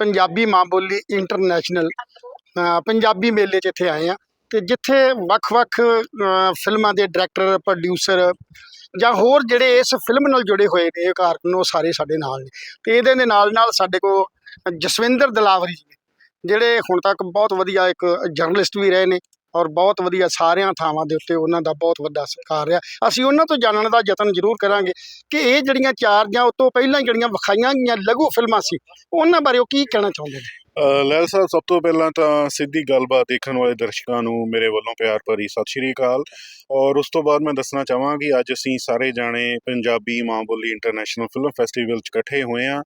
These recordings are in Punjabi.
ਪੰਜਾਬੀ ਮਾਂ ਬੋਲੀ ਇੰਟਰਨੈਸ਼ਨਲ ਪੰਜਾਬੀ ਮੇਲੇ 'ਚ ਇੱਥੇ ਆਏ ਆ। ਤੇ ਜਿੱਥੇ ਵੱਖ-ਵੱਖ ਫਿਲਮਾਂ ਦੇ ਡਾਇਰੈਕਟਰ ਪ੍ਰੋਡਿਊਸਰ ਜਾਂ ਹੋਰ ਜਿਹੜੇ ਇਸ ਫਿਲਮ ਨਾਲ ਜੁੜੇ ਹੋਏ ਨੇ ਕਾਰਕੁਨ ਉਹ ਸਾਰੇ ਸਾਡੇ ਨਾਲ ਨੇ। ਤੇ ਇਹਦੇ ਦੇ ਨਾਲ ਨਾਲ ਸਾਡੇ ਕੋਲ ਜਸਵਿੰਦਰ ਦਲਾਵਰੀ ਜੀ ਨੇ, ਜਿਹੜੇ ਹੁਣ ਤੱਕ ਬਹੁਤ ਵਧੀਆ ਇੱਕ ਜਰਨਲਿਸਟ ਵੀ ਰਹੇ ਨੇ। ਔਰ ਬਹੁਤ ਵਧੀਆ ਸਾਰਿਆਂ ਥਾਵਾਂ ਦੇ ਉੱਤੇ ਉਹਨਾਂ ਦਾ ਬਹੁਤ ਵੱਡਾ ਸਤਿਕਾਰ ਰਿਹਾ। ਅਸੀਂ ਉਹਨਾਂ ਤੋਂ ਜਾਣਨ ਦਾ ਯਤਨ ਜ਼ਰੂਰ ਕਰਾਂਗੇ ਕਿ ਇਹ ਜਿਹੜੀਆਂ ਚਾਰ ਜਾਂ ਉਸ ਤੋਂ ਪਹਿਲਾਂ ਜਿਹੜੀਆਂ ਵਿਖਾਈਆਂ ਗਈਆਂ ਲਘੂ ਫਿਲਮਾਂ ਸੀ, ਉਹਨਾਂ ਬਾਰੇ ਉਹ ਕੀ ਕਹਿਣਾ ਚਾਹੁੰਦੇ ਨੇ? ਲੈਲ ਸਾਹਿਬ, ਸਭ ਤੋਂ ਪਹਿਲਾਂ ਤਾਂ ਸਿੱਧੀ ਗੱਲਬਾਤ ਦੇਖਣ ਵਾਲੇ ਦਰਸ਼ਕਾਂ ਨੂੰ ਮੇਰੇ ਵੱਲੋਂ ਪਿਆਰ ਭਰੀ ਸਤਿ ਸ਼੍ਰੀ ਅਕਾਲ। ਔਰ ਉਸ ਤੋਂ ਬਾਅਦ ਮੈਂ ਦੱਸਣਾ ਚਾਹਾਂਗਾ ਕਿ ਅੱਜ ਅਸੀਂ ਸਾਰੇ ਜਾਣੇ ਪੰਜਾਬੀ ਮਾਂ ਬੋਲੀ ਇੰਟਰਨੈਸ਼ਨਲ ਫਿਲਮ ਫੈਸਟੀਵਲ 'ਚ ਇਕੱਠੇ ਹੋਏ ਆ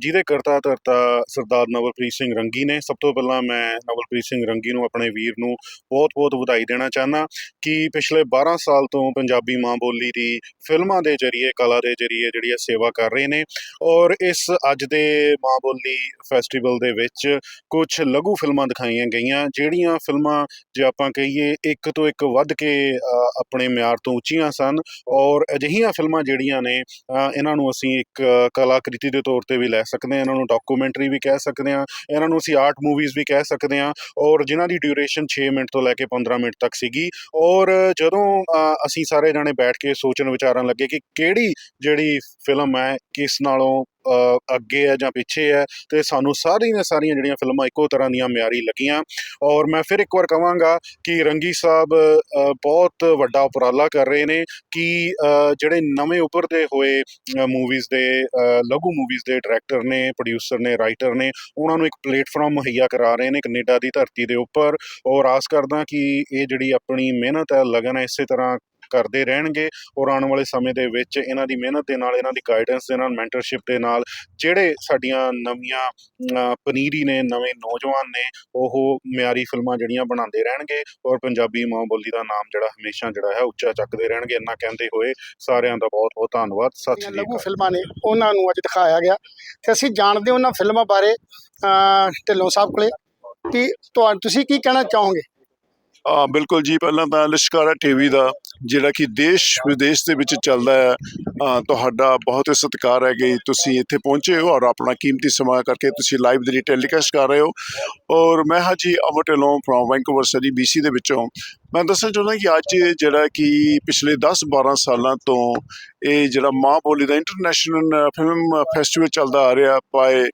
ਜਿਹਦੇ ਕਰਤਾ ਧਰਤਾ ਸਰਦਾਰ ਨਵਲਪ੍ਰੀਤ ਸਿੰਘ ਰੰਗੀ ਨੇ। ਸਭ ਤੋਂ ਪਹਿਲਾਂ ਮੈਂ ਨਵਲਪ੍ਰੀਤ ਸਿੰਘ ਰੰਗੀ ਨੂੰ, ਆਪਣੇ ਵੀਰ ਨੂੰ ਬਹੁਤ-ਬਹੁਤ ਵਧਾਈ ਦੇਣਾ ਚਾਹਨਾ ਕਿ ਪਿਛਲੇ 12 ਸਾਲ ਤੋਂ ਪੰਜਾਬੀ ਮਾਂ ਬੋਲੀ ਦੀ ਫਿਲਮਾਂ ਦੇ ਜ਼ਰੀਏ, ਕਲਾ ਦੇ ਜ਼ਰੀਏ ਜਿਹੜੀ ਹੈ ਸੇਵਾ ਕਰ ਰਹੇ ਨੇ। ਔਰ ਇਸ ਅੱਜ ਦੇ ਮਾਂ ਬੋਲੀ ਫੈਸਟੀਵਲ ਦੇ ਵਿੱਚ ਕੁਝ ਲਘੂ ਫਿਲਮਾਂ ਦਿਖਾਈਆਂ ਗਈਆਂ, ਜਿਹੜੀਆਂ ਫਿਲਮਾਂ ਜੇ ਆਪਾਂ ਕਹੀਏ ਇੱਕ ਤੋਂ ਇੱਕ ਵੱਧ ਕੇ ਆਪਣੇ ਮਿਆਰ ਤੋਂ ਉੱਚੀਆਂ ਸਨ ਔਰ ਅਜਿਹੀਆਂ ਫਿਲਮਾਂ ਜਿਹੜੀਆਂ ਨੇ ਇਹਨਾਂ ਨੂੰ ਅਸੀਂ ਇੱਕ ਕਲਾਕ੍ਰਿਤੀ ਦੇ ਤੌਰ ਤੇ ਵੀ ਲੈ ਸਕਦੇ ਹਾਂ, ਇਹਨਾਂ ਨੂੰ ਡਾਕੂਮੈਂਟਰੀ ਵੀ ਕਹਿ ਸਕਦੇ ਹਾਂ, ਇਹਨਾਂ ਨੂੰ ਅਸੀਂ ਆਰਟ ਮੂਵੀਜ਼ ਵੀ ਕਹਿ ਸਕਦੇ ਹਾਂ ਔਰ ਜਿਨ੍ਹਾਂ ਦੀ ਡਿਊਰੇਸ਼ਨ 6 ਮਿੰਟ ਤੋਂ ਲੈ ਕੇ 15 ਮਿੰਟ ਤੱਕ ਸੀਗੀ ਔਰ ਜਦੋਂ ਅਸੀਂ ਸਾਰੇ ਜਾਣੇ ਬੈਠ ਕੇ ਸੋਚਣ ਵਿਚਾਰਨ ਲੱਗੇ ਕਿ ਕਿਹੜੀ ਜਿਹੜੀ ਫਿਲਮ ਹੈ ਕਿਸ ਨਾਲੋਂ ਅੱਗੇ ਹੈ ਜਾਂ ਪਿੱਛੇ ਹੈ, ਤੇ ਸਾਨੂੰ ਸਾਰੀਆਂ ਸਾਰੀਆਂ ਜਿਹੜੀਆਂ ਫਿਲਮਾਂ ਇੱਕੋ ਤਰ੍ਹਾਂ ਦੀਆਂ ਮਿਆਰੀ ਲੱਗੀਆਂ। ਔਰ ਮੈਂ ਫਿਰ ਇੱਕ ਵਾਰ ਕਹਾਂਗਾ ਕਿ ਰੰਗੀ ਸਾਹਿਬ ਬਹੁਤ ਵੱਡਾ ਉਪਰਾਲਾ ਕਰ ਰਹੇ ਨੇ ਕਿ ਜਿਹੜੇ ਨਵੇਂ ਉੱਭਰਦੇ ਹੋਏ ਮੂਵੀਜ਼ ਦੇ ਲਘੂ ਮੂਵੀਜ਼ ਦੇ ਡਾਇਰੈਕਟਰ ਨੇ ਪ੍ਰੋਡਿਊਸਰ ਨੇ ਰਾਈਟਰ ਨੇ, ਉਹਨਾਂ ਨੂੰ ਇੱਕ ਪਲੇਟਫਾਰਮ ਮੁਹੱਈਆ ਕਰਾ ਰਹੇ ਨੇ ਕੈਨੇਡਾ ਦੀ ਧਰਤੀ ਦੇ ਉੱਪਰ। ਔਰ ਆਸ ਕਰਦਾ ਕਿ ਇਹ ਜਿਹੜੀ ਆਪਣੀ ਮਿਹਨਤ ਹੈ, ਲਗਨ ਹੈ, ਇਸੇ ਤਰ੍ਹਾਂ ਕਰਦੇ ਰਹਿਣਗੇ ਔਰ ਆਉਣ ਵਾਲੇ ਸਮੇਂ ਦੇ ਵਿੱਚ ਇਹਨਾਂ ਦੀ ਮਿਹਨਤ ਦੇ ਨਾਲ ਇਹਨਾਂ ਦੀ ਗਾਈਡੈਂਸ ਦੇ ਨਾਲ ਮੈਂਟਰਸ਼ਿਪ ਦੇ ਨਾਲ ਜਿਹੜੇ ਸਾਡੀਆਂ ਨਵੀਆਂ ਪਨੀਰੀ ਨੇ ਨਵੇਂ ਨੌਜਵਾਨ ਨੇ ਉਹ ਮਿਆਰੀ ਫਿਲਮਾਂ ਜਿਹੜੀਆਂ ਬਣਾਉਂਦੇ ਰਹਿਣਗੇ ਔਰ ਪੰਜਾਬੀ ਮਾਂ ਬੋਲੀ ਦਾ ਨਾਮ ਜਿਹੜਾ ਹਮੇਸ਼ਾ ਜਿਹੜਾ ਹੈ ਉੱਚਾ ਚੱਕਦੇ ਰਹਿਣਗੇ ਇੰਨਾ ਕਹਿੰਦੇ ਹੋਏ ਸਾਰਿਆਂ ਦਾ ਬਹੁਤ ਬਹੁਤ ਧੰਨਵਾਦ ਸਤਿ ਜਿਹੜੀਆਂ ਸ਼੍ਰੀ ਲਘੂ ਫਿਲਮਾਂ ਨੇ ਉਹਨਾਂ ਨੂੰ ਅੱਜ ਦਿਖਾਇਆ ਗਿਆ ਤੇ ਅਸੀਂ ਜਾਣਦੇ ਉਹਨਾਂ ਫਿਲਮਾਂ ਬਾਰੇ ਅ, ਢਿੱਲੋਂ ਸਾਹਿਬ ਕੋਲੇ। ਕਿ ਤੁਸੀਂ ਕੀ ਕਹਿਣਾ ਚਾਹੋਗੇ? ਆ ਬਿਲਕੁਲ ਜੀ, ਪਹਿਲਾਂ ਤਾਂ ਲਿਸ਼ਕਾਰਾ ਟੀਵੀ ਦਾ, ਜਿਹੜਾ ਕਿ ਦੇਸ਼ ਵਿਦੇਸ਼ ਦੇ ਵਿੱਚ ਚੱਲਦਾ ਹੈ ਤੁਹਾਡਾ ਬਹੁਤ ਹੀ ਸਤਿਕਾਰ ਹੈ ਕਿ ਤੁਸੀਂ ਇੱਥੇ ਪਹੁੰਚੇ ਹੋ ਔਰ ਆਪਣਾ ਕੀਮਤੀ ਸਮਾਂ ਕਰਕੇ ਤੁਸੀਂ ਲਾਈਵ ਦੇ ਲਈ ਟੈਲੀਕਾਸਟ ਕਰ ਰਹੇ ਹੋ। ਔਰ ਮੈਂ ਹਾਂ ਜੀ, Amar Dhillon from Vancouver city BC ਦੇ ਵਿੱਚੋਂ। ਮੈਂ ਦੱਸਣਾ ਚਾਹੁੰਦਾ ਕਿ ਅੱਜ ਜਿਹੜਾ ਕਿ ਪਿਛਲੇ 10-12 ਸਾਲਾਂ ਤੋਂ ਇਹ ਜਿਹੜਾ ਮਾਂ ਬੋਲੀ ਦਾ ਇੰਟਰਨੈਸ਼ਨਲ ਫਿਲਮ ਫੈਸਟੀਵਲ ਚੱਲਦਾ ਆ ਰਿਹਾ ਪਾਏ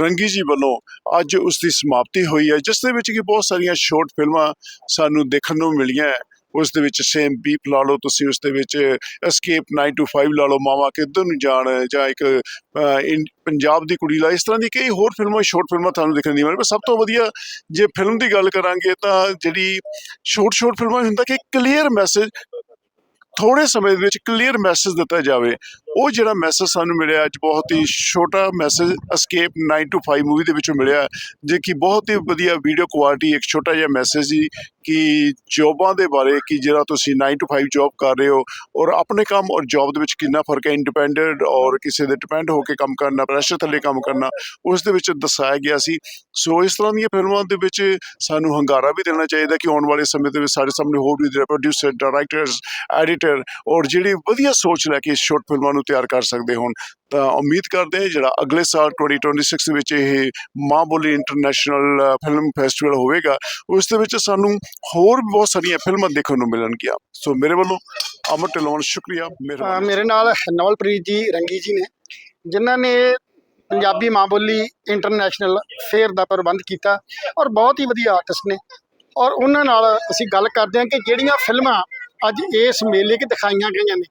ਰੰਗੀ ਜੀ ਵੱਲੋਂ, ਅੱਜ ਉਸ ਦੀ ਸਮਾਪਤੀ ਹੋਈ ਹੈ, ਜਿਸ ਦੇ ਵਿੱਚ ਕਿ ਬਹੁਤ ਸਾਰੀਆਂ ਸ਼ਾਰਟ ਫਿਲਮਾਂ ਸਾਨੂੰ ਦੇਖਣ ਨੂੰ ਮਿਲੀਆਂ ਉਸ ਦੇ ਵਿੱਚ ਸੇਮ ਬੀਪ ਲਾ ਲਓ, ਤੁਸੀਂ ਉਸ ਦੇ ਵਿੱਚ ਐਸਕੇਪ 925 ਲਾ ਲਓ, ਮਾਵਾ ਕਿੱਧਰ ਨੂੰ ਜਾਣ, ਜਾਂ ਇੱਕ ਪੰਜਾਬ ਦੀ ਕੁੜੀ ਲਾ, ਇਸ ਤਰ੍ਹਾਂ ਦੀ ਕਈ ਹੋਰ ਫਿਲਮਾਂ ਸ਼ਾਰਟ ਫਿਲਮਾਂ ਤੁਹਾਨੂੰ ਦੇਖਣ ਦੀ ਮਿਲਣ ਪਰ ਸਭ ਤੋਂ ਵਧੀਆ ਜੇ ਫਿਲਮ ਦੀ ਗੱਲ ਕਰਾਂਗੇ ਤਾਂ ਜਿਹੜੀ ਸ਼ਾਰਟ ਸ਼ਾਰਟ ਫਿਲਮਾਂ ਹੁੰਦਾ ਕਿ ਕਲੀਅਰ ਮੈਸੇਜ ਥੋੜੇ ਸਮੇਂ ਦੇ ਵਿੱਚ ਕਲੀਅਰ ਮੈਸੇਜ ਦਿੱਤਾ ਜਾਵੇ। ਉਹ ਜਿਹੜਾ ਮੈਸੇਜ ਸਾਨੂੰ ਮਿਲਿਆ, ਅੱਜ ਬਹੁਤ ਹੀ ਛੋਟਾ ਮੈਸੇਜ ਐਸਕੇਪ 925 ਮੂਵੀ ਦੇ ਵਿੱਚੋਂ ਮਿਲਿਆ, ਜੇ ਕਿ ਬਹੁਤ ਹੀ ਵਧੀਆ ਵੀਡੀਓ ਕੁਆਲਿਟੀ ਇੱਕ ਛੋਟਾ ਜਿਹਾ ਮੈਸੇਜ ਸੀ ਕਿ ਜੌਬਾਂ ਦੇ ਬਾਰੇ, ਕਿ ਜਿਹੜਾ ਤੁਸੀਂ 9 ਟੂ 5 ਜੌਬ ਕਰ ਰਹੇ ਹੋ ਔਰ ਆਪਣੇ ਕੰਮ ਔਰ ਜੌਬ ਦੇ ਵਿੱਚ ਕਿੰਨਾ ਫ਼ਰਕ ਹੈ ਇੰਡੀਪੈਂਡੈਂਟ ਔਰ ਕਿਸੇ ਦੇ ਡਿਪੈਂਡ ਹੋ ਕੇ ਕੰਮ ਕਰਨਾ ਪ੍ਰੈਸ਼ਰ ਥੱਲੇ ਕੰਮ ਕਰਨਾ, ਉਸ ਦੇ ਵਿੱਚ ਦਰਸਾਇਆ ਗਿਆ ਸੀ। ਸੋ ਇਸ ਤਰ੍ਹਾਂ ਦੀਆਂ ਫਿਲਮਾਂ ਦੇ ਵਿੱਚ ਸਾਨੂੰ ਹੰਗਾਰਾ ਵੀ ਦੇਣਾ ਚਾਹੀਦਾ ਕਿ ਆਉਣ ਵਾਲੇ ਸਮੇਂ ਦੇ ਵਿੱਚ ਸਾਡੇ ਸਾਹਮਣੇ ਹੋਰ ਵੀ ਪ੍ਰੋਡਿਊਸਰ ਡਾਇਰੈਕਟਰਸ ਐਡੀਟਰ ਔਰ ਜਿਹੜੀ ਵਧੀਆ ਸੋਚ ਲੈ ਕੇ ਇਸ ਸ਼ਾਰਟ ਫਿਲਮਾਂ ਨੂੰ ਤਿਆਰ ਕਰ ਸਕਦੇ ਹੋਣ। ਤਾਂ ਉਮੀਦ ਕਰਦੇ ਹਾਂ ਜਿਹੜਾ ਅਗਲੇ ਸਾਲ 2026 ਦੇ ਵਿੱਚ ਇਹ ਮਾਂ ਬੋਲੀ ਇੰਟਰਨੈਸ਼ਨਲ ਫਿਲਮ ਫੈਸਟੀਵਲ ਹੋਵੇਗਾ ਉਸ ਦੇ ਵਿੱਚ ਸਾਨੂੰ ਹੋਰ ਬਹੁਤ ਸਾਰੀਆਂ ਫਿਲਮਾਂ ਦੇਖਣ ਨੂੰ ਮਿਲਣਗੀਆਂ। ਸੋ ਮੇਰੇ ਵੱਲੋਂ ਅਮਰ ਢਿੱਲੋਂ ਸ਼ੁਕਰੀਆ। ਮਿਹਰਬਾਨੀ ਮੇਰੇ ਨਾਲ ਨਵਲਪ੍ਰੀਤ ਜੀ ਰੰਗੀ ਜੀ ਨੇ ਜਿਨ੍ਹਾਂ ਨੇ ਪੰਜਾਬੀ ਮਾਂ ਬੋਲੀ ਇੰਟਰਨੈਸ਼ਨਲ ਫੇਅਰ ਦਾ ਪ੍ਰਬੰਧ ਕੀਤਾ ਔਰ ਬਹੁਤ ਹੀ ਵਧੀਆ ਆਰਟਿਸਟ ਨੇ। ਔਰ ਉਹਨਾਂ ਨਾਲ ਅਸੀਂ ਗੱਲ ਕਰਦੇ ਹਾਂ ਕਿ ਜਿਹੜੀਆਂ ਫਿਲਮਾਂ ਅੱਜ ਇਸ ਮੇਲੇ 'ਚ ਦਿਖਾਈਆਂ ਗਈਆਂ ਨੇ।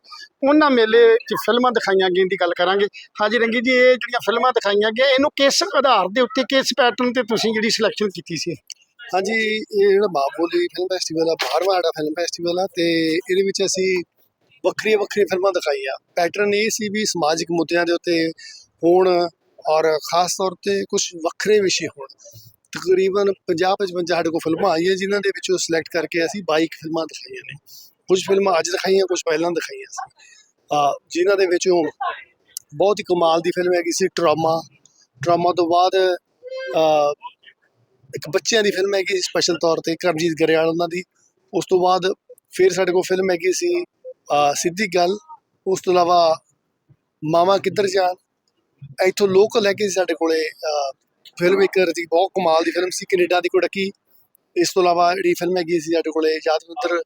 ਉਹਨਾਂ ਮੇਲੇ 'ਚ ਫਿਲਮਾਂ ਦਿਖਾਈਆਂ ਗਈਆਂ ਦੀ ਗੱਲ ਕਰਾਂਗੇ। ਹਾਂਜੀ ਰੰਗੀ ਜੀ, ਇਹ ਜਿਹੜੀਆਂ ਫਿਲਮਾਂ ਦਿਖਾਈਆਂ ਗਈਆਂ, ਇਹਨੂੰ ਕਿਸ ਆਧਾਰ ਦੇ ਉੱਤੇ, ਕਿਸ ਪੈਟਰਨ ਤੇ ਤੁਸੀਂ ਜਿਹੜੀ ਸਿਲੈਕਸ਼ਨ ਕੀਤੀ ਸੀ? ਹਾਂਜੀ, ਇਹ ਜਿਹੜਾ ਮਾਂ ਬੋਲੀ ਫਿਲਮ ਫੈਸਟੀਵਲ ਆ, ਬਾਹਰਵਾਂ ਸਾਡਾ ਫਿਲਮ ਫੈਸਟੀਵਲ ਆ ਤੇ ਇਹਦੇ ਵਿੱਚ ਅਸੀਂ ਵੱਖਰੀਆਂ ਵੱਖਰੀਆਂ ਫਿਲਮਾਂ ਦਿਖਾਈਆਂ। ਪੈਟਰਨ ਇਹ ਸੀ ਵੀ ਸਮਾਜਿਕ ਮੁੱਦਿਆਂ ਦੇ ਉੱਤੇ ਹੋਣ ਔਰ ਖਾਸ ਤੌਰ ਤੇ ਕੁਝ ਵੱਖਰੇ ਵਿਸ਼ੇ ਹੋਣ। ਤਕਰੀਬਨ 50 55 ਸਾਡੇ ਕੋਲ ਫਿਲਮਾਂ ਆਈਆਂ ਜਿਨ੍ਹਾਂ ਦੇ ਵਿੱਚੋਂ ਸਿਲੈਕਟ ਕਰਕੇ ਅਸੀਂ 22 ਫਿਲਮਾਂ ਦਿਖਾਈਆਂ ਨੇ। ਕੁਝ ਫਿਲਮਾਂ ਅੱਜ ਦਿਖਾਈਆਂ ਕੁਝ ਪਹਿਲਾਂ ਦਿਖਾਈਆਂ ਸੀ। ਆ ਜਿਨ੍ਹਾਂ ਦੇ ਵਿੱਚੋਂ ਬਹੁਤ ਹੀ ਕਮਾਲ ਦੀ ਫਿਲਮ ਹੈਗੀ ਸੀ ਟਰਾਮਾ ਟਰਾਮਾ ਤੋਂ ਬਾਅਦ ਇੱਕ ਬੱਚਿਆਂ ਦੀ ਫਿਲਮ ਹੈਗੀ ਸਪੈਸ਼ਲ ਤੌਰ ਤੇ, ਕਰਮਜੀਤ ਗਰੇਵਾਲ ਉਹਨਾਂ ਦੀ। ਉਸ ਤੋਂ ਬਾਅਦ ਫਿਰ ਸਾਡੇ ਕੋਲ ਫਿਲਮ ਹੈਗੀ ਸੀ ਸਿੱਧੀ ਗੱਲ। ਉਸ ਤੋਂ ਇਲਾਵਾ ਮਾਵਾ ਕਿੱਧਰ ਜਾਣ? ਇੱਥੋਂ ਲੋਕਲ ਹੈਗੀ ਸੀ ਸਾਡੇ ਕੋਲੇ ਫਿਲਮ ਇੱਕ ਦੀ ਬਹੁਤ ਕਮਾਲ ਦੀ ਫਿਲਮ ਸੀ, ਕੈਨੇਡਾ ਦੀ ਕੁੜਕੀ ਇਸ ਤੋਂ ਇਲਾਵਾ ਜਿਹੜੀ ਫਿਲਮ ਹੈਗੀ ਸੀ ਸਾਡੇ ਕੋਲੇ, ਯਾਦਵਿੰਦਰ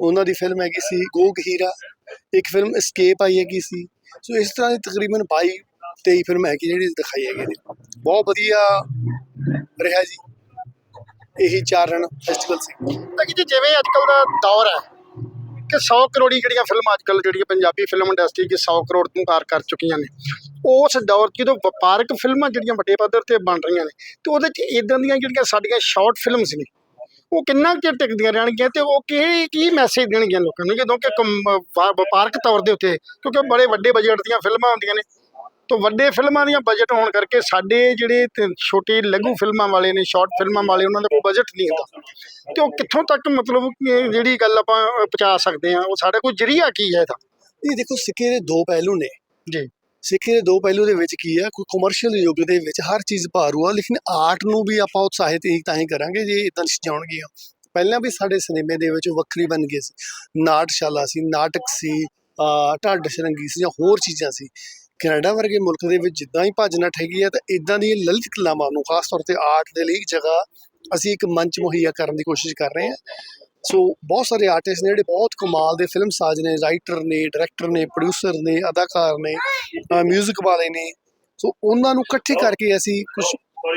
ਉਹਨਾਂ ਦੀ ਫਿਲਮ ਹੈਗੀ ਸੀ ਗੋਗ ਹੀਰਾ। ਇੱਕ ਫਿਲਮ escape ਆਈ ਹੈਗੀ ਸੀ। ਸੋ ਇਸ ਤਰ੍ਹਾਂ ਦੀ ਤਕਰੀਬਨ 22 23 ਫਿਲਮ ਹੈਗੀ ਜਿਹੜੀ ਦਿਖਾਈ ਹੈਗੀ ਨੇ। ਬਹੁਤ ਵਧੀਆ ਰਿਹਾ ਜੀ। ਇਹੀ ਚਾਰਨ ਫੈਸਟੀਵਲ ਸੀ। ਤਾਂ ਕਿ ਜੀ ਜਿਵੇਂ ਅੱਜਕੱਲ ਦਾ ਦੌਰ ਹੈ ਕਿ 100 ਕਰੋੜੀ ਜਿਹੜੀਆਂ ਫਿਲਮਾਂ ਅੱਜ ਅੱਜਕੱਲ ਜਿਹੜੀਆਂ ਪੰਜਾਬੀ ਫਿਲਮ ਇੰਡਸਟਰੀ 'ਚ 100 ਕਰੋੜ ਤੋਂ ਪਾਰ ਕਰ ਚੁੱਕੀਆਂ ਨੇ, ਉਸ ਦੌਰ 'ਚ ਜਦੋਂ ਵਪਾਰਕ ਫਿਲਮਾਂ ਜਿਹੜੀਆਂ ਵੱਡੇ ਪੱਧਰ ਤੇ ਬਣ ਰਹੀਆਂ ਨੇ, ਤੇ ਉਹਦੇ 'ਚ ਇਦਾਂ ਦੀਆਂ ਜਿਹੜੀਆਂ ਸਾਡੀਆਂ ਸ਼ਾਰਟ ਫਿਲਮਸ ਨੇ ਉਹ ਕਿੰਨਾ ਕੁ ਚਿਰ ਟਿਕਦੀਆਂ ਰਹਿਣਗੀਆਂ ਤੇ ਉਹ ਕੀ ਕੀ ਮੈਸੇਜ ਦੇਣਗੀਆਂ ਲੋਕਾਂ ਨੂੰ? ਜਦੋਂ ਕਿ ਕਮ- ਵਪਾਰਕ ਤੌਰ ਦੇ ਉੱਤੇ ਕਿਉਂਕਿ ਬੜੇ ਵੱਡੇ ਬਜਟ ਦੀਆਂ ਫਿਲਮਾਂ ਹੁੰਦੀਆਂ ਨੇ। ਤੋਂ ਵੱਡੇ ਫਿਲਮਾਂ ਦੀਆਂ ਬਜਟ ਹੋਣ ਕਰਕੇ ਸਾਡੇ ਜਿਹੜੇ ਤੇ ਛੋਟੇ ਲਘੂ ਫਿਲਮਾਂ ਵਾਲੇ ਨੇ ਸ਼ਾਰਟ ਫਿਲਮਾਂ ਵਾਲੇ ਉਹਨਾਂ ਦਾ ਕੋਈ ਬਜਟ ਨਹੀਂ ਹੁੰਦਾ। ਤੇ ਉਹ ਕਿੱਥੋਂ ਤੱਕ ਮਤਲਬ ਕਿ ਜਿਹੜੀ ਗੱਲ ਆਪਾਂ ਅ, ਪਹੁੰਚਾ ਸਕਦੇ ਆ ਉਹ ਸਾਡਾ ਕੋਈ ਜਰੀਆ ਕੀ ਹੈ ਇਹਦਾ? ਇਹ ਦੇਖੋ ਸਿੱਕੇ ਦੇ ਦੋ ਪਹਿਲੂ ਨੇ। ਜੀ। ਸਿੱਖੀ ਦੇ ਦੋ ਪਹਿਲੂ ਦੇ ਵਿੱਚ ਕੀ ਹੈ ਕੋਈ ਕਮਰਸ਼ੀਅਲ ਯੁੱਗ ਦੇ ਵਿੱਚ ਹਰ ਚੀਜ਼ ਭਾਰੂ ਆ, ਲੇਕਿਨ ਆਰਟ ਨੂੰ ਵੀ ਆਪਾਂ ਉਤਸ਼ਾਹਿਤ ਹੀ ਤਾਂ ਹੀ ਕਰਾਂਗੇ ਜੇ ਇਦਾਂ ਜਾਣਗੀਆਂ ਪਹਿਲਾਂ ਵੀ ਸਾਡੇ ਸਿਨੇਮੇ ਦੇ ਵਿੱਚ ਵੱਖਰੀ ਬਣ ਗਏ ਸੀ। ਨਾਟਸ਼ਾਲਾ ਸੀ, ਨਾਟਕ ਸੀ ਢੱਡ ਸ਼ਰੰਗੀ ਸੀ ਜਾਂ ਹੋਰ ਚੀਜ਼ਾਂ ਸੀ। ਕੈਨੇਡਾ ਵਰਗੇ ਮੁਲਕ ਦੇ ਵਿੱਚ ਜਿੱਦਾਂ ਹੀ ਭੱਜ ਨੱਠ ਹੈਗੀ ਹੈ ਤਾਂ ਇਦਾਂ ਦੀਆਂ ਲਲਿਤ ਕਲਾਵਾਂ ਨੂੰ, ਖਾਸ ਤੌਰ ਤੇ ਆਰਟ ਦੇ ਲਈ ਇੱਕ ਜਗ੍ਹਾ ਅਸੀਂ ਇੱਕ ਮੰਚ ਮੁਹੱਈਆ ਕਰਨ ਦੀ ਕੋਸ਼ਿਸ਼ ਕਰ ਰਹੇ ਹਾਂ। ਸੋ ਬਹੁਤ ਸਾਰੇ ਆਰਟਿਸਟ ਨੇ ਜਿਹੜੇ ਬਹੁਤ ਕਮਾਲ ਦੇ ਫਿਲਮ ਸਾਜ਼ ਨੇ ਰਾਈਟਰ ਨੇ ਡਾਇਰੈਕਟਰ ਨੇ ਪ੍ਰੋਡਿਊਸਰ ਨੇ, ਅਦਾਕਾਰ ਨੇ 뮤직 ਵਾਲੇ ਨੇ। ਸੋ ਉਹਨਾਂ ਨੂੰ ਇਕੱਠੇ ਕਰਕੇ ਅਸੀਂ ਕੁਝ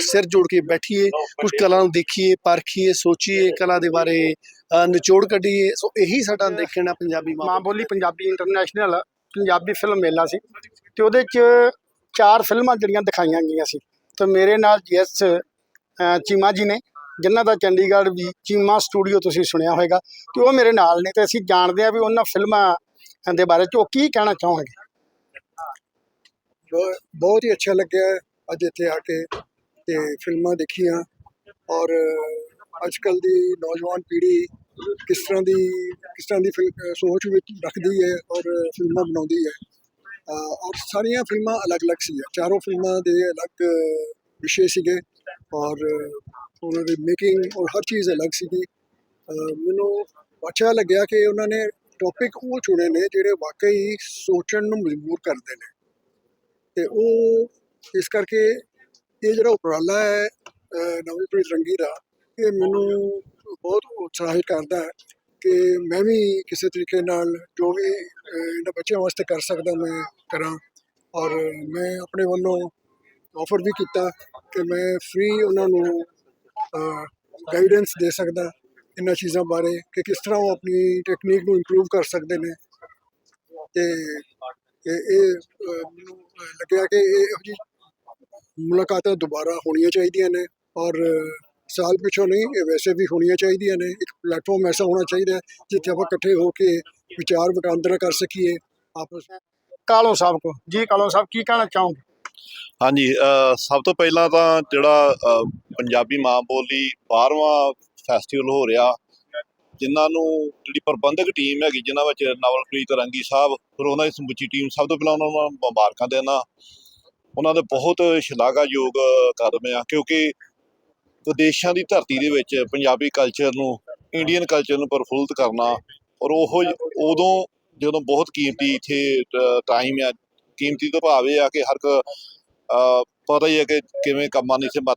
ਸਿਰ ਜੋੜ ਕੇ ਬੈਠੀਏ ਕੁਝ ਕਲਾ ਨੂੰ ਦੇਖੀਏ, ਪਰਖੀਏ, ਸੋਚੀਏ ਕਲਾ ਦੇ ਬਾਰੇ ਨਿਚੋੜ ਕੱਢੀਏ। ਸੋ ਇਹੀ ਸਾਡਾ ਦੇਖਣਾ ਪੰਜਾਬੀ ਮਾਂ ਬੋਲੀ ਪੰਜਾਬੀ ਇੰਟਰਨੈਸ਼ਨਲ ਪੰਜਾਬੀ ਫਿਲਮ ਮੇਲਾ ਸੀ। ਤੇ ਉਹਦੇ 'ਚ ਚਾਰ ਫਿਲਮਾਂ ਜਿਹੜੀਆਂ ਦਿਖਾਈਆਂ ਗਈਆਂ ਸੀ। ਤੇ ਮੇਰੇ ਨਾਲ ਜੀਐਸ ਚੀਮਾ ਜੀ ਨੇ ਜਿਨ੍ਹਾਂ ਦਾ ਚੰਡੀਗੜ੍ਹ ਵੀ ਚੀਮਾ ਸਟੂਡੀਓ ਤੁਸੀਂ ਸੁਣਿਆ ਹੋਵੇਗਾ ਤੇ ਉਹ ਮੇਰੇ ਨਾਲ ਨੇ ਤੇ ਅਸੀਂ ਜਾਣਦੇ ਆ ਵੀ ਉਹਨਾਂ ਫਿਲਮਾਂ ਦੇ ਬਾਰੇ 'ਚ ਉਹ ਕੀ ਕਹਿਣਾ ਚਾਹਣਗੇ ਬਹੁਤ ਹੀ ਅੱਛਾ ਲੱਗਿਆ ਅੱਜ ਇੱਥੇ ਆ ਕੇ ਤੇ ਫਿਲਮਾਂ ਦੇਖੀਆਂ ਔਰ ਅੱਜ ਕੱਲ ਦੀ ਨੌਜਵਾਨ ਪੀੜ੍ਹੀ ਕਿਸ ਤਰ੍ਹਾਂ ਦੀ, ਕਿਸ ਤਰ੍ਹਾਂ ਦੀ ਫਿਲ- ਸੋਚ ਵਿੱਚ ਰੱਖਦੀ ਹੈ ਔਰ ਫਿਲਮਾਂ ਬਣਾਉਂਦੀ ਹੈ। ਔਰ ਸਾਰੀਆਂ ਫਿਲਮਾਂ ਅਲੱਗ-ਅਲੱਗ ਸੀ ਚਾਰੋਂ ਫਿਲਮਾਂ ਦੇ ਅਲੱਗ ਵਿਸ਼ੇ ਸੀਗੇ ਔਰ ਉਹਨਾਂ ਦੀ ਮੇਕਿੰਗ ਔਰ ਹਰ ਚੀਜ਼ ਅਲੱਗ ਸੀਗੀ। ਮੈਨੂੰ ਅੱਛਾ ਲੱਗਿਆ ਕਿ ਉਹਨਾਂ ਨੇ ਟੌਪਿਕ ਉਹ ਚੁਣੇ ਨੇ ਜਿਹੜੇ ਵਾਕਈ ਸੋਚਣ ਨੂੰ ਮਜਬੂਰ ਕਰਦੇ ਨੇ। ਤੇ ਉਹ ਇਸ ਕਰਕੇ ਇਹ ਜਿਹੜਾ ਉਪਰਾਲਾ ਹੈ, ਅਹ ਰੰਗੀ ਦਾ, ਇਹ ਮੈਨੂੰ ਬਹੁਤ ਉਤਸ਼ਾਹਿਤ ਕਰਦਾ ਹੈ ਕਿ ਮੈਂ ਵੀ ਕਿਸੇ ਤਰੀਕੇ ਨਾਲ ਜੋ ਵੀ ਇਹਨਾਂ ਬੱਚਿਆਂ ਵਾਸਤੇ ਕਰ ਸਕਦਾ ਮੈਂ ਕਰਾਂ। ਔਰ ਮੈਂ ਆਪਣੇ ਵੱਲੋਂ ਆਫਰ ਵੀ ਕੀਤਾ ਕਿ ਮੈਂ ਫ੍ਰੀ ਉਹਨਾਂ ਨੂੰ ਗਾਈਡੈਂਸ ਦੇ ਸਕਦਾ ਇਹਨਾਂ ਚੀਜ਼ਾਂ ਬਾਰੇ ਕਿ ਕਿਸ ਤਰ੍ਹਾਂ ਉਹ ਆਪਣੀ ਟੈਕਨੀਕ ਨੂੰ ਇੰਪਰੂਵ ਕਰ ਸਕਦੇ ਨੇ। ਤੇ ਇਹ ਮੈਨੂੰ ਲੱਗਿਆ ਕਿ ਇਹ ਇਹੋ ਜਿਹੀ ਮੁਲਾਕਾਤਾਂ ਦੁਬਾਰਾ ਹੋਣੀਆਂ ਚਾਹੀਦੀਆਂ ਨੇ ਔਰ ਸਾਲ ਪਿਛੋਂ ਨਹੀਂ ਇਹ ਵੈਸੇ ਵੀ ਹੋਣੀਆਂ ਚਾਹੀਦੀਆਂ ਨੇ। ਇੱਕ ਪਲੇਟਫਾਰਮ ਐਸਾ ਹੋਣਾ ਚਾਹੀਦਾ ਹੈ ਜਿੱਥੇ ਆਪਾਂ ਇਕੱਠੇ ਹੋ ਕੇ ਵਿਚਾਰ ਵਟਾਂਦਰਾ ਕਰ ਸਕੀਏ। ਆਪਸ ਕਾਲੋ ਸਾਹਿਬ ਕੋ। ਜੀ ਕਾਲੋ ਸਾਹਿਬ ਕੀ ਕਹਿਣਾ ਚਾਹੋਗੇ? ਹਾਂਜੀ ਸਭ ਤੋਂ ਪਹਿਲਾਂ ਤਾਂ ਜਿਹੜਾ ਪੰਜਾਬੀ ਮਾਂ ਬੋਲੀ 12ਵਾਂ ਫੈਸਟੀਵਲ ਹੋ ਰਿਹਾ, ਜਿਨ੍ਹਾਂ ਨੂੰ ਜਿਹੜੀ ਪ੍ਰਬੰਧਕ ਟੀਮ ਹੈਗੀ, ਜਿਨ੍ਹਾਂ ਵਿੱਚ ਨਵਲਪ੍ਰੀਤ ਰੰਗੀ ਸਾਹਿਬ, ਫਿਰ ਉਹਨਾਂ ਦੀ ਸਮੁੱਚੀ ਟੀਮ ਸਭ ਤੋਂ ਪਹਿਲਾਂ ਉਹਨਾਂ ਨੂੰ ਮੁਬਾਰਕਾਂ ਦੇਣਾ ਉਹਨਾਂ ਦੇ ਬਹੁਤ ਸ਼ਲਾਘਾਯੋਗ ਕਦਮ ਆ, ਕਿਉਂਕਿ ਵਿਦੇਸ਼ਾਂ ਦੀ ਧਰਤੀ ਦੇ ਵਿੱਚ ਪੰਜਾਬੀ ਕਲਚਰ ਨੂੰ ਇੰਡੀਅਨ ਕਲਚਰ ਨੂੰ ਪ੍ਰਫੁੱਲਤ ਕਰਨਾ ਔਰ ਉਹ ਉਦੋਂ ਜਦੋਂ ਬਹੁਤ ਕੀਮਤੀ ਇੱਥੇ ਟਾਈਮ ਆ ਕੀਮਤੀ ਤੋਂ ਭਾਵ ਇਹ ਆ ਕਿ ਹਰ ਇੱਕ ਪਤਾ ਹੀ ਹੈ ਕਿ ਕਿਵੇਂ ਕੰਮਾਂ ਦੀ ਸੇ ਮਤ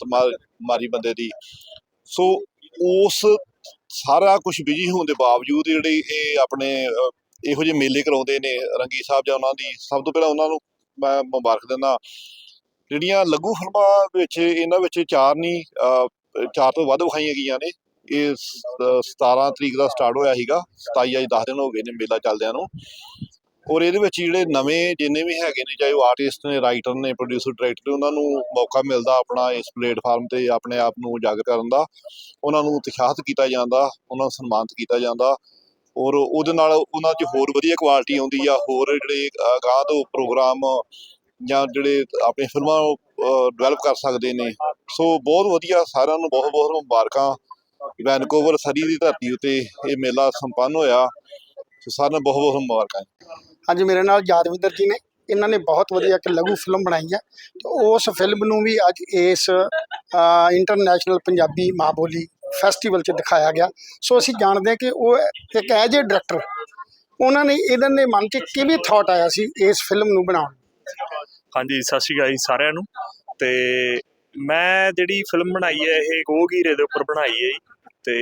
ਮਾਰੀ ਬੰਦੇ ਦੀ। ਸੋ ਉਸ ਸਾਰਾ ਕੁਝ ਬਿਜ਼ੀ ਹੋਣ ਦੇ ਬਾਵਜੂਦ ਜਿਹੜੇ ਇਹ ਆਪਣੇ ਇਹੋ ਜਿਹੇ ਮੇਲੇ ਕਰਾਉਂਦੇ ਨੇ ਰੰਗੀ ਸਾਹਿਬ ਜਾਂ ਉਹਨਾਂ ਦੀ ਸਭ ਤੋਂ ਪਹਿਲਾਂ ਉਹਨਾਂ ਨੂੰ ਮੈਂ ਮੁਬਾਰਕ ਦਿੰਦਾ। ਜਿਹੜੀਆਂ ਲਘੂ ਫਿਲਮਾਂ ਵਿੱਚ ਇਹਨਾਂ ਵਿੱਚ ਚਾਰ ਨਹੀਂ ਅਹ, ਚਾਰ ਤੋਂ ਵੱਧ ਵਿਖਾਈਆਂ ਗਈਆਂ ਨੇ। ਇਹ ਸ- 17 ਤਰੀਕ ਦਾ ਸਟਾਰਟ ਹੋਇਆ ਸੀਗਾ 27 ਅੱਜ 10 ਦਿਨ ਹੋ ਗਏ ਨੇ ਮੇਲਾ ਚੱਲਦਿਆਂ ਨੂੰ। ਔਰ ਇਹਦੇ ਵਿੱਚ ਜਿਹੜੇ ਨਵੇਂ ਜਿੰਨੇ ਵੀ ਹੈਗੇ ਨੇ ਚਾਹੇ ਉਹ ਆਰਟਿਸਟ ਨੇ ਰਾਈਟਰ ਨੇ ਪ੍ਰੋਡਿਊਸਰ ਡਾਇਰੈਕਟਰ ਉਹਨਾਂ ਨੂੰ ਮੌਕਾ ਮਿਲਦਾ ਆਪਣਾ ਇਸ ਪਲੇਟਫਾਰਮ ਤੇ ਆਪਣੇ ਆਪ ਨੂੰ ਉਜਾਗਰ ਕਰਨ ਦਾ। ਉਹਨਾਂ ਨੂੰ ਉਤਸ਼ਾਹਿਤ ਕੀਤਾ ਜਾਂਦਾ ਉਹਨਾਂ ਨੂੰ ਸਨਮਾਨਿਤ ਕੀਤਾ ਜਾਂਦਾ ਔਰ ਉਹਦੇ ਨਾਲ ਉਹਨਾਂ 'ਚ ਹੋਰ ਵਧੀਆ ਕੁਆਲਿਟੀ ਆਉਂਦੀ ਆ। ਹੋਰ ਜਿਹੜੇ ਅ, ਤੋਂ ਪ੍ਰੋਗਰਾਮ ਜਾਂ ਜਿਹੜੇ ਆਪਣੀ ਫਿਲਮਾਂ ਡਿਵੈਲਪ ਕਰ ਸਕਦੇ ਨੇ। ਸੋ ਬਹੁਤ ਵਧੀਆ ਸਾਰਿਆਂ ਨੂੰ ਬਹੁਤ ਬਹੁਤ ਮੁਬਾਰਕਾਂ। ਵੈਨਕੂਵਰ ਸਰੀ ਦੀ ਧਰਤੀ ਉੱਤੇ ਇਹ ਮੇਲਾ ਸੰਪੰਨ ਹੋਇਆ। ਸੋ ਸਾਰਿਆਂ ਨੂੰ ਬਹੁਤ ਬਹੁਤ ਮੁਬਾਰਕਾਂ। ਅੱਜ ਮੇਰੇ ਨਾਲ ਯਾਦਵਿੰਦਰ ਜੀ ਨੇ। ਇਹਨਾਂ ਨੇ ਬਹੁਤ ਵਧੀਆ ਇੱਕ ਲਘੂ ਫਿਲਮ ਬਣਾਈ ਹੈ। ਤੇ ਉਸ ਫਿਲਮ ਨੂੰ ਵੀ ਅੱਜ ਇਸ ਇੰਟਰਨੈਸ਼ਨਲ ਪੰਜਾਬੀ ਮਾਂ ਬੋਲੀ ਫੈਸਟੀਵਲ 'ਚ ਦਿਖਾਇਆ ਗਿਆ। ਸੋ ਅਸੀਂ ਜਾਣਦੇ ਹਾਂ ਕਿ ਉਹ ਇੱਕ ਐਜ ਏ ਡਾਇਰੈਕਟਰ ਉਹਨਾਂ ਨੇ, ਇਹਨਾਂ ਦੇ ਮਨ 'ਚ ਕਿਵੇਂ ਥਾਟ ਆਇਆ ਸੀ ਇਸ ਫਿਲਮ ਨੂੰ ਬਣਾਉਣ ਹਾਂਜੀ, ਸਤਿ ਸ਼੍ਰੀ ਅਕਾਲ ਜੀ ਸਾਰਿਆਂ ਨੂੰ। ਤੇ ਮੈਂ ਜਿਹੜੀ ਫਿਲਮ ਬਣਾਈ ਹੈ, ਇਹ ਗੋਗੀਰੇ ਦੇ ਉੱਪਰ ਬਣਾਈ ਹੈ ਜੀ। ਤੇ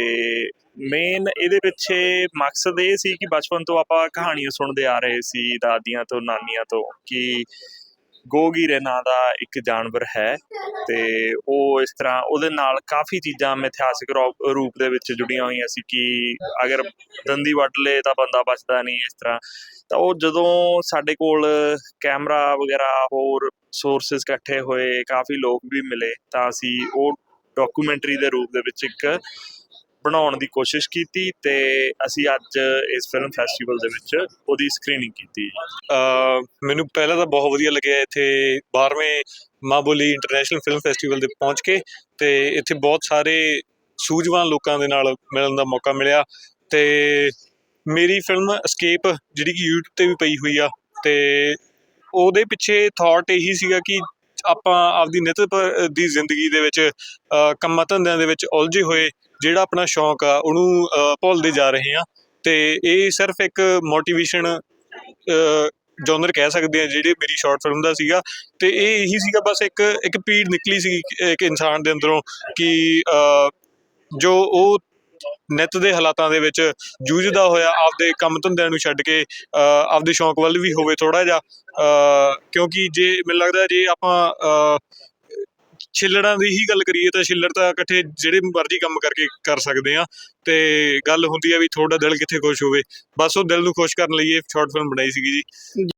ਮੇਨ ਇਹਦੇ ਪਿੱਛੇ ਮਕਸਦ ਇਹ ਸੀ ਕਿ ਬਚਪਨ ਤੋਂ ਆਪਾਂ ਕਹਾਣੀਆਂ ਸੁਣਦੇ ਆ ਰਹੇ ਸੀ, ਦਾਦੀਆਂ ਤੋਂ, ਨਾਨੀਆਂ ਤੋਂ ਕਿ ਗੋਗੀਰੇ ਨਾਂ ਦਾ ਇੱਕ ਜਾਨਵਰ ਹੈ ਤੇ ਉਹ ਇਸ ਤਰ੍ਹਾਂ ਉਹਦੇ ਨਾਲ ਕਾਫੀ ਚੀਜ਼ਾਂ ਮਿਥਿਹਾਸਿਕ ਰੂਪ ਦੇ ਵਿੱਚ ਜੁੜੀਆਂ ਹੋਈਆਂ ਸੀ ਕਿ ਅਗਰ ਦੰਦੀ ਵੱਢ ਲੇ ਤਾਂ ਬੰਦਾ ਬਚਦਾ ਨਹੀਂ ਇਸ ਤਰ੍ਹਾਂ। ਤਾਂ ਉਹ ਜਦੋਂ ਸਾਡੇ ਕੋਲ ਕੈਮਰਾ ਵਗੈਰਾ ਹੋਰ ਸੋਰਸਸ ਇਕੱਠੇ ਹੋਏ, ਕਾਫੀ ਲੋਕ ਵੀ ਮਿਲੇ ਤਾਂ ਅਸੀਂ ਉਹ ਡਾਕੂਮੈਂਟਰੀ ਦੇ ਰੂਪ ਦੇ ਵਿੱਚ ਇੱਕ ਬਣਾਉਣ ਦੀ ਕੋਸ਼ਿਸ਼ ਕੀਤੀ ਤੇ ਅਸੀਂ ਅੱਜ ਇਸ ਫਿਲਮ ਫੈਸਟੀਵਲ ਦੇ ਵਿੱਚ ਉਹਦੀ ਸਕਰੀਨਿੰਗ ਕੀਤੀ ਮੈਨੂੰ ਪਹਿਲਾਂ ਤਾਂ ਬਹੁਤ ਵਧੀਆ ਲੱਗਿਆ ਇੱਥੇ 12ਵੇਂ ਮਾਂ ਬੋਲੀ ਇੰਟਰਨੈਸ਼ਨਲ ਫਿਲਮ ਫੈਸਟੀਵਲ ਦੇ ਪਹੁੰਚ ਕੇ ਤੇ ਇੱਥੇ ਬਹੁਤ ਸਾਰੇ ਸੂਝਵਾਨ ਲੋਕਾਂ ਦੇ ਨਾਲ ਮਿਲਣ ਦਾ ਮੌਕਾ ਮਿਲਿਆ ਤੇ ਮੇਰੀ ਫਿਲਮ ਅਸਕੇਪ ਜਿਹੜੀ ਕਿ YouTube ਤੇ ਵੀ ਪਈ ਹੋਈ ਆ ਤੇ ਉਹਦੇ ਪਿੱਛੇ ਥਾਟ ਇਹੀ ਸੀਗਾ ਕਿ ਆਪਾਂ ਆਪਦੀ ਨਿਤ ਦੀ ਜ਼ਿੰਦਗੀ ਦੇ ਵਿੱਚ ਕੰਮਾਂ ਧੰਦਿਆਂ ਦੇ ਵਿੱਚ ਉਲਝੇ ਹੋਏ ਜਿਹੜਾ ਆਪਣਾ ਸ਼ੌਂਕ ਆ, ਉਹਨੂੰ ਭੁੱਲਦੇ ਜਾ ਰਹੇ ਆ। ਤੇ ਇਹ ਸਿਰਫ ਇੱਕ ਮੋਟੀਵੇਸ਼ਨ ਜੋਨਰ ਕਹਿ ਸਕਦੇ ਆ, ਜਿਹੜੇ ਮੇਰੀ ਸ਼ਾਰਟ ਫਿਲਮ ਦਾ ਸੀਗਾ। ਤੇ ਇਹ ਇਹੀ ਸੀਗਾ, ਬਸ ਇੱਕ ਇੱਕ ਪੀੜ ਨਿਕਲੀ ਸੀ ਇੱਕ ਇਨਸਾਨ ਦੇ ਅੰਦਰੋਂ ਕਿ ਜੋ ਉਹ ਨਿੱਤ ਦੇ ਹਾਲਾਤਾਂ ਦੇ ਵਿੱਚ ਜੂਝਦਾ ਹੋਇਆ, ਆਪਦੇ ਕੰਮ ਧੰਦਿਆਂ ਨੂੰ ਛੱਡ ਕੇ ਆਪਦੇ ਸ਼ੌਂਕ ਵੱਲ ਵੀ ਹੋਵੇ ਥੋੜਾ ਜਿਹਾ। ਕਿਉਂਕਿ ਜੇ, ਮੈਨੂੰ ਲੱਗਦਾ ਜੇ ਆਪਾਂ ਛਿੱਲੜਾਂ ਦੀ ਹੀ ਗੱਲ ਕਰੀਏ ਤਾਂ ਛਿੱਲੜ ਤਾਂ ਇਕੱਠੇ ਜਿਹੜੇ ਮਰਜ਼ੀ ਕੰਮ ਕਰਕੇ ਕਰ ਸਕਦੇ ਆ, ਤੇ ਗੱਲ ਹੁੰਦੀ ਆ ਵੀ ਤੁਹਾਡਾ ਦਿਲ ਕਿੱਥੇ ਖੁਸ਼ ਹੋਵੇ। ਬਸ ਉਹ ਦਿਲ ਨੂੰ ਖੁਸ਼ ਕਰਨ ਲਈ ਇਹ ਸ਼ਾਰਟ ਫਿਲਮ ਬਣਾਈ ਸੀਗੀ ਜੀ।